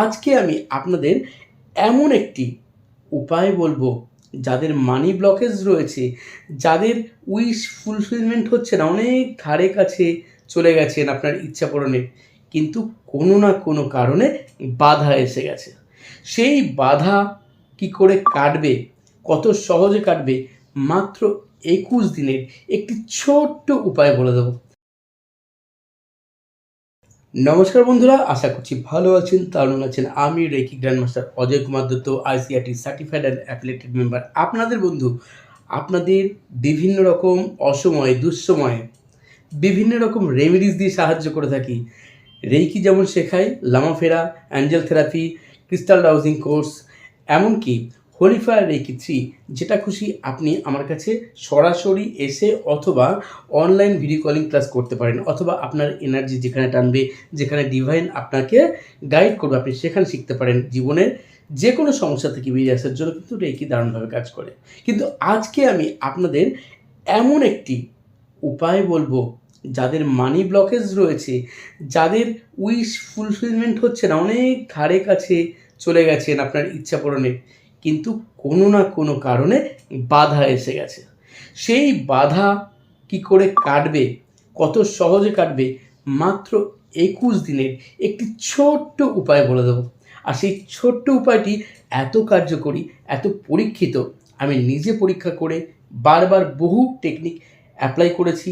আজকে আমি আপনাদের এমন একটি উপায় বলব, যাদের মানি ব্লকেজ রয়েছে, যাদের উইশ ফুলফিলমেন্ট হচ্ছে না, অনেক ধারে কাছে চলে গেছেন আপনার ইচ্ছা পূরণের কিন্তু কোনো না কোনো কারণে বাধা এসে গেছে। সেই বাধা কি করে কাটবে, কত সহজে কাটবে, মাত্র একুশ দিনের একটি ছোট্ট উপায় বলে দেবো। নমস্কার বন্ধুরা, আশা করছি ভালো আছেন। দারুণ আছেন। আমি reiki grand master Ajay Kumar Dutta, ICRT certified and affiliated member. আপনাদের বন্ধু, আপনাদের বিভিন্ন রকম অসময়ে, দুঃসময়ে বিভিন্ন রকম রেমেডিস দিয়ে সাহায্য করে থাকি। রেইকি যেমন শেখায় লামাফেরা angel therapy, crystal dowsing course, এমনকি রেইকি থ্রি যেটা খুশি আপনি আমার কাছে সরাসরি এসে অথবা অনলাইন ভিডিও কলিং ক্লাস করতে পারেন, অথবা আপনার এনার্জি যেখানে টানবে, যেখানে ডিভাইন আপনাকে গাইড করবে, আপনি সেখানে শিখতে পারেন জীবনের যে কোনো সমস্যা থেকে বেরিয়ে আসার জন্য কিন্তু রেকি দারুণভাবে কাজ করে। কিন্তু আজকে আমি আপনাদের এমন একটি উপায় বলব, যাদের মানি ব্লকেজ রয়েছে, যাদের উইশ ফুলফিলমেন্ট হচ্ছে না, অনেক ধারে কাছে চলে গেছেন আপনার ইচ্ছা পূরণের কিন্তু কোনো না কোনো কারণে বাধা এসে গেছে। সেই বাধা কি করে কাটবে, কত সহজে কাটবে, মাত্র একুশ দিনের একটি ছোট্ট উপায় বলে দেবো। আর সেই ছোট্ট উপায়টি এত কার্যকরী, এত পরীক্ষিত, আমি নিজে পরীক্ষা করে বারবার বহু টেকনিক অ্যাপ্লাই করেছি,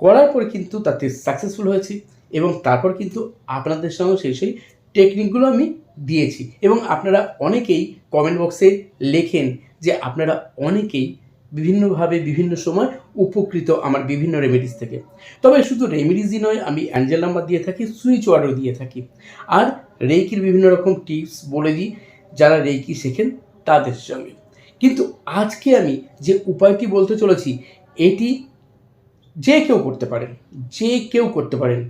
করার পরে কিন্তু তাতে সাকসেসফুল হয়েছি এবং তারপর কিন্তু আপনাদের সঙ্গে সেই সেই টেকনিকগুলো আমি দিয়েছি। এবং আপনারা অনেকেই কমেন্ট বক্সে লেখেন যে আপনারা অনেকেই বিভিন্নভাবে বিভিন্ন সময় উপকৃত আমার বিভিন্ন রেমেডিস থেকে। তবে শুধু রেমেডিসই নয়, আমি অ্যাঞ্জেল নাম্বার দিয়ে থাকি সুইচ ওয়ার্ডও দিয়ে থাকি। আর রেইকির বিভিন্ন রকম টিপস বলে দিই, যারা রেইকি শেখেন তাদের সঙ্গে। কিন্তু আজকে আমি যে উপায়টি বলতে চলেছি, এটি যে কেউ করতে পারেন, যে কেউ করতে পারেন,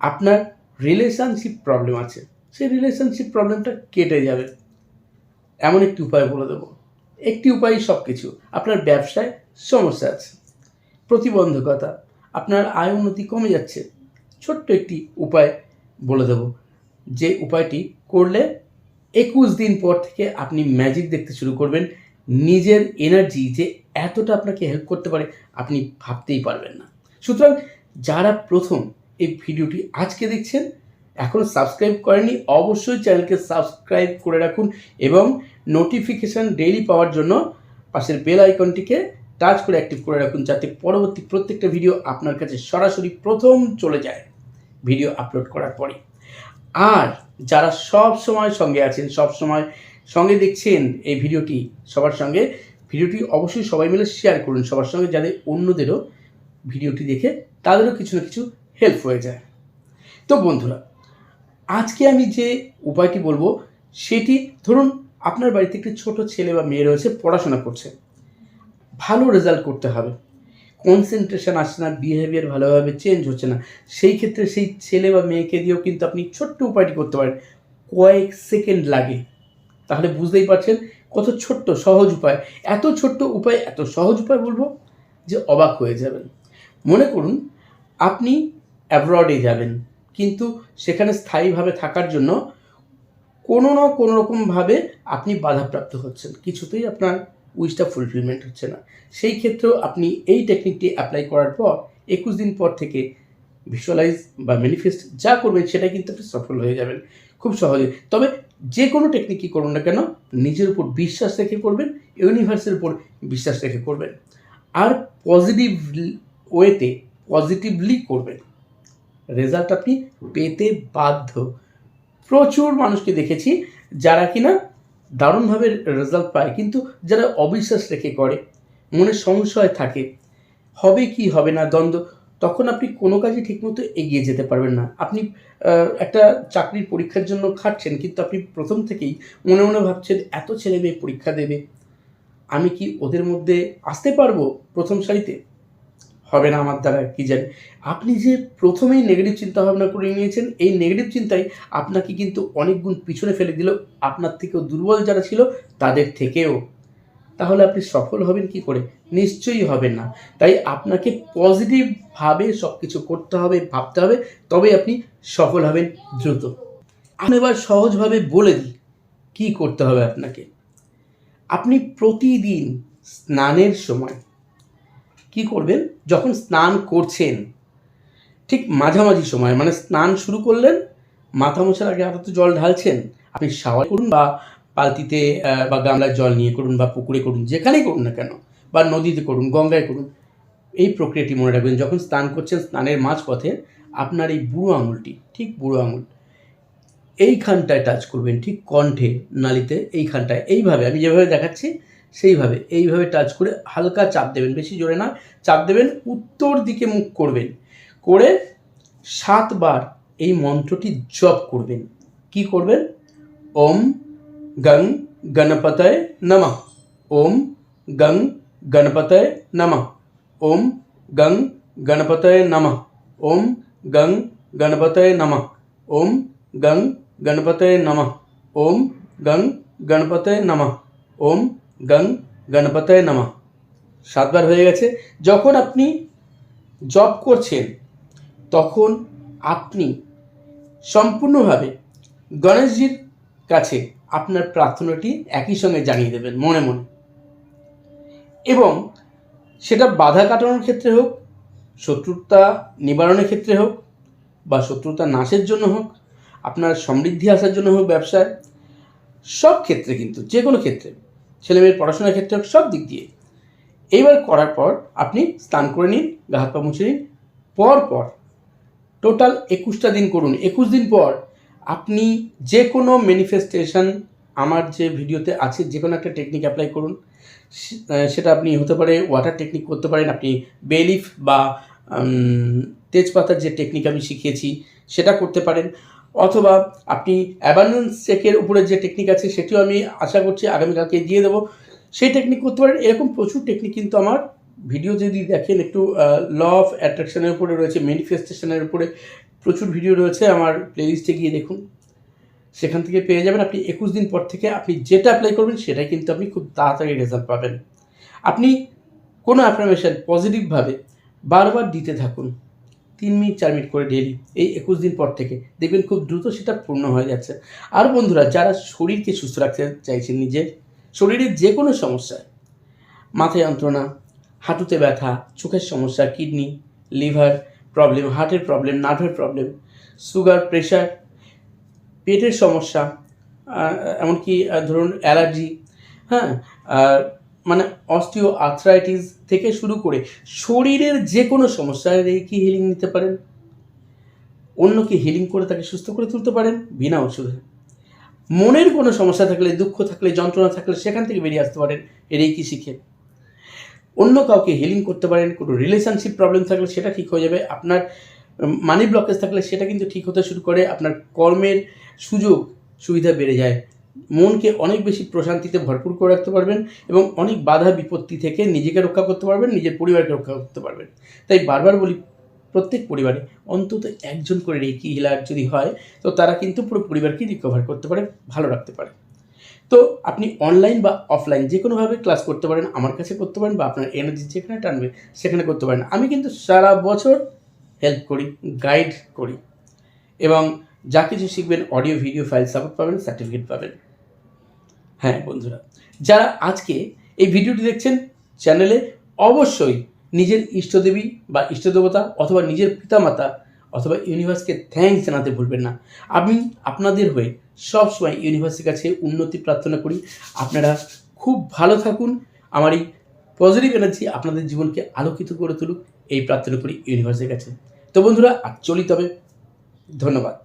আপনার রিলেশনশিপ প্রবলেম আছে। সেই রিলেশনশিপ প্রবলেমটা কেটে যাবে। এমন একটি উপায় বলে দেবো। একটি উপায় সব কিছু আপনার ব্যবসায় সমস্যা আছে। প্রতিবন্ধকতা। আপনার আয় উন্নতি কমে যাচ্ছে। ছোট্ট একটি উপায় বলে দেবো। যে উপায়টি করলে একুশ দিন পর থেকে আপনি ম্যাজিক দেখতে শুরু করবেন। নিজের এনার্জি যে এতটা আপনাকে হেল্প করতে পারে, আপনি ভাবতেই পারবেন না। সুতরাং যারা প্রথম এই ভিডিওটি আজকে দেখছেন এখনও সাবস্ক্রাইব করেননি, অবশ্যই চ্যানেলকে সাবস্ক্রাইব করে রাখুন এবং নোটিফিকেশান ডেইলি পাওয়ার জন্য পাশের বেল আইকনটিকে টাচ করে অ্যাক্টিভ করে রাখুন যাতে পরবর্তী প্রত্যেকটা ভিডিও আপনার কাছে সরাসরি প্রথম চলে যায় ভিডিও আপলোড করার পরে। আর যারা সব সময় সঙ্গে আছেন, সব সময় সঙ্গে দেখছেন এই ভিডিওটি, সবার সঙ্গে ভিডিওটি অবশ্যই সবাই মিলে শেয়ার করুন, সবার সঙ্গে যাদের অন্যদেরও ভিডিওটি দেখে তাদেরও কিছু না কিছু হেল্প হয়ে যায়। তো বন্ধুরা, আজকে আমি যে উপায়টি বলব, সেটি ধরুন আপনার বাড়িতে একটি ছোট ছেলে বা মেয়ে রয়েছে, পড়াশোনা করছে। ভালো রেজাল্ট করতে হবে। কনসেন্ট্রেশন আসছে না বিহেভিয়ার ভালোভাবে চেঞ্জ হচ্ছে না। সেই ক্ষেত্রে সেই ছেলে বা মেয়েকে দিয়েও কিন্তু আপনি ছোট্ট উপায়টি করতে পারেন। কয়েক সেকেন্ড লাগে। তাহলে বুঝতেই পারছেন কত ছোট্ট, সহজ উপায়। এত ছোট্ট উপায়, এত সহজ উপায় বলব যে অবাক হয়ে যাবেন। মনে করুন, আপনি অ্যাব্রডে যাবেন। কিন্তু সেখানে স্থায়ীভাবে থাকার জন্য কোনো না কোনো রকমভাবে আপনি বাধাপ্রাপ্ত হচ্ছেন। কিছুতেই আপনার উইশটা ফুলফিলমেন্ট হচ্ছে না। সেই ক্ষেত্রেও আপনি এই টেকনিকটি অ্যাপ্লাই করার পর একুশ দিন পর থেকে ভিজুয়ালাইজ বা ম্যানিফেস্ট যা করবেন সেটা কিন্তু আপনি সফল হয়ে যাবেন। খুব সহজে। তবে যে কোনো টেকনিকই করুন না কেন, নিজের উপর বিশ্বাস রেখে করবেন ইউনিভার্সের উপর বিশ্বাস রেখে করবেন। আর পজিটিভ ওয়েতে পজিটিভলি করবেন। রেজাল্ট আপনি পেতে বাধ্য। প্রচুর মানুষকে দেখেছি যারা কিনা দারুণভাবে রেজাল্ট পায়, কিন্তু যারা অবিশ্বাস রেখে করে, মনে সংশয় থাকে। হবে কি হবে না দ্বন্দ্ব, তখন আপনি কোনো কাজে ঠিকমতো এগিয়ে যেতে পারবেন না। আপনি একটা চাকরির পরীক্ষার জন্য খাটছেন, কিন্তু আপনি প্রথম থেকেই মনে মনে ভাবছেন, এত ছেলে মেয়ে পরীক্ষা দেবে, আমি কি ওদের মধ্যে আসতে পারব প্রথম সারিতে? হবে না আমার দ্বারা, কি জানি। আপনি যে প্রথমেই নেগেটিভ চিন্তা ভাবনা করে নিয়েছেন, এই নেগেটিভ চিন্তাই আপনাকে কিন্তু অনেক গুণ পিছনে ফেলে দিল, আপনার থেকেও দুর্বল যারা ছিল তাদের থেকেও। তাহলে আপনি সফল হবেন কি করে? নিশ্চয়ই হবেন না। তাই আপনাকে পজিটিভভাবে সব কিছু করতে হবে, ভাবতে হবে, তবে আপনি সফল হবেন দ্রুত। আমি এবার সহজভাবে বলে দিই, কী করতে হবে আপনাকে? আপনি প্রতিদিন স্নানের সময় কি করবেন? যখন স্নান করছেন, ঠিক মাঝামাঝি সময় মানে স্নান শুরু করলেন, মাথা মোছার আগে হাতে জল ঢালছেন, আপনি শাওয়ার করুন বা বালতিতে বা গামলার জল নিয়ে করুন বা পুকুরে করুন, যেখানেই করুন না কেন, বা নদীতে করুন, গঙ্গায় করুন, এই প্রক্রিয়াটি মনে রাখবেন, যখন স্নান করছেন স্নানের মাঝপথে আপনার এই বুড়ো আঙুলটি, ঠিক বুড়ো আঙুল, এইখানটায় টাচ করবেন, ঠিক কণ্ঠে, নালিতে, এইখানটায়, এইভাবে, আমি যেভাবে দেখাচ্ছি সেইভাবে, এইভাবে টাচ করে হালকা চাপ দেবেন, বেশি জোরে না চাপ দেবেন, উত্তর দিকে মুখ করবেন, করে সাতবার এই মন্ত্রটি জপ করবেন। কি করবেন? ওম গং গণপতয় নমঃ, ওম গং গণপতয় নমঃ, ওম গং গণপতয় নমঃ, ওম গং গণপতয় নমঃ, ওম গং গণপতয় নমঃ, ওম গং গণপতয় নমঃ, ওম গং গণপতয় নমঃ। সাতবার হয়ে গেছে। যখন আপনি জপ করছেন, তখন আপনি সম্পূর্ণভাবে গণেশজির কাছে আপনার প্রার্থনাটি একই সঙ্গে জানিয়ে দেবেন, মনে মনে। এবং সেটা বাধা কাটানোর ক্ষেত্রে হোক, শত্রুতা নিবারণের ক্ষেত্রে হোক, বা শত্রুতা নাশের জন্য হোক, আপনার সমৃদ্ধি আসার জন্য হোক ব্যবসায়, সব ক্ষেত্রে কিন্তু, যে কোনো ক্ষেত্রে। ছেলেমেয়ের পড়াশোনার ক্ষেত্রে সব দিক দিয়ে। এইবার করার পর আপনি স্নান করে নিন, গা হাত পা মুছে নিন, পর পর টোটাল একুশটা দিন করুন। একুশ দিন পর আপনি যে কোনো ম্যানিফেস্টেশন আমার যে ভিডিওতে আছে যে কোনো একটা টেকনিক অ্যাপ্লাই করুন। সেটা আপনি হতে পারে ওয়াটার টেকনিক করতে পারেন, আপনি বেলিফ বা তেজপাতার যে টেকনিক আমি শিখিয়েছি, সেটা করতে পারেন। অথবা আপনি অ্যাবান্ডেন্স চেকের উপরে যে টেকনিক আছে, সেটিও আমি আশা করছি আগামীকালকে দিয়ে দেবো। সেই টেকনিক করতে পারেন। এরকম প্রচুর টেকনিক কিন্তু আমার ভিডিও যদি দেখেন, একটু ল অফ অ্যাট্রাকশনের উপরে রয়েছে ম্যানিফেস্টেশনের উপরে প্রচুর ভিডিও রয়েছে আমার প্লেলিস্টে গিয়ে দেখুন। সেখান থেকে পেয়ে যাবেন। আপনি একুশ দিন পর থেকে আপনি যেটা অ্যাপ্লাই করবেন, সেটাই কিন্তু আপনি খুব তাড়াতাড়ি রেজাল্ট পাবেন। আপনি কোনো অ্যাফার্মেশন পজিটিভভাবে বারবার দিতে থাকুন। তিন মিনিট, চার মিনিট করে ডেলি এই একুশ দিন পর থেকে। দেখবেন খুব দ্রুত সেটা পূর্ণ হয়ে যাচ্ছে। আর বন্ধুরা, যারা শরীরকে সুস্থ রাখতে চাইছেন নিজের, শরীরের যে কোনো সমস্যায়, মাথায় যন্ত্রণা, হাঁটুতে ব্যথা, চোখের সমস্যা, কিডনি, লিভার প্রবলেম, হার্টের প্রবলেম, নার্ভের প্রবলেম, সুগার, প্রেশার, পেটের সমস্যা এমনকি ধরুন অ্যালার্জি হ্যাঁ মানে অস্টিও আর্থ্রাইটিস থেকে শুরু করে শরীরের যে কোনো সমস্যায় রেকি হিলিং নিতে পারেন? অন্যকে হিলিং করে তাকে সুস্থ করে তুলতে পারেন? বিনা ওষুধে। মনের কোনো সমস্যা থাকলে, দুঃখ থাকলে, যন্ত্রণা থাকলে সেখান থেকে বেরিয়ে আসতে পারেন রেকি শিখে। অন্য কাউকে হিলিং করতে পারেন, কোনো রিলেশনশিপ প্রবলেম থাকলে সেটা ঠিক হয়ে যাবে, আপনার মানি ব্লকেজ থাকলে সেটা কিন্তু ঠিক হতে শুরু করে, আপনার কর্মের সুযোগ সুবিধা বেড়ে যায়। মনকে অনেক বেশি প্রশান্তিতে ভরপুর করে রাখতে পারবেন এবং অনেক বাধা বিপত্তি থেকে নিজেকে রক্ষা করতে পারবেন, নিজের পরিবারকে রক্ষা করতে পারবেন। তাই বারবার বলি, প্রত্যেক পরিবারে অন্তত একজন করে রেকি হিলার যদি হয়, তো তারা কিন্তু পুরো পরিবারকে রিকভার করতে পারে, ভালো রাখতে পারে। তো আপনি অনলাইন বা অফলাইন যে কোনোভাবে ক্লাস করতে পারেন, আমার কাছে করতে পারেন বা আপনার এনার্জি যেখানে টানবে সেখানে করতে পারেন। আমি কিন্তু সারা বছর হেল্প করি গাইড করি এবং যা কিছু শিখবেন অডিও ভিডিও ফাইল সাপোর্ট পাবেন সার্টিফিকেট পাবেন। হ্যাঁ বন্ধুরা, যারা আজকে এই ভিডিওটি দেখছেন চ্যানেলে, অবশ্যই নিজের ইষ্টদেবী বা ইষ্টদেবতা অথবা নিজের পিতামাতা অথবা ইউনিভার্সকে থ্যাঙ্কস জানাতে ভুলবেন না। আমি আপনাদের হয়ে সবসময় ইউনিভার্সের কাছে উন্নতি প্রার্থনা করি। আপনারা খুব ভালো থাকুন। আমার এই পজিটিভ এনার্জি আপনাদের জীবনকে আলোকিত করে তুলুক। এই প্রার্থনা করি ইউনিভার্সের কাছে। তো বন্ধুরা আর চলি তবে। ধন্যবাদ।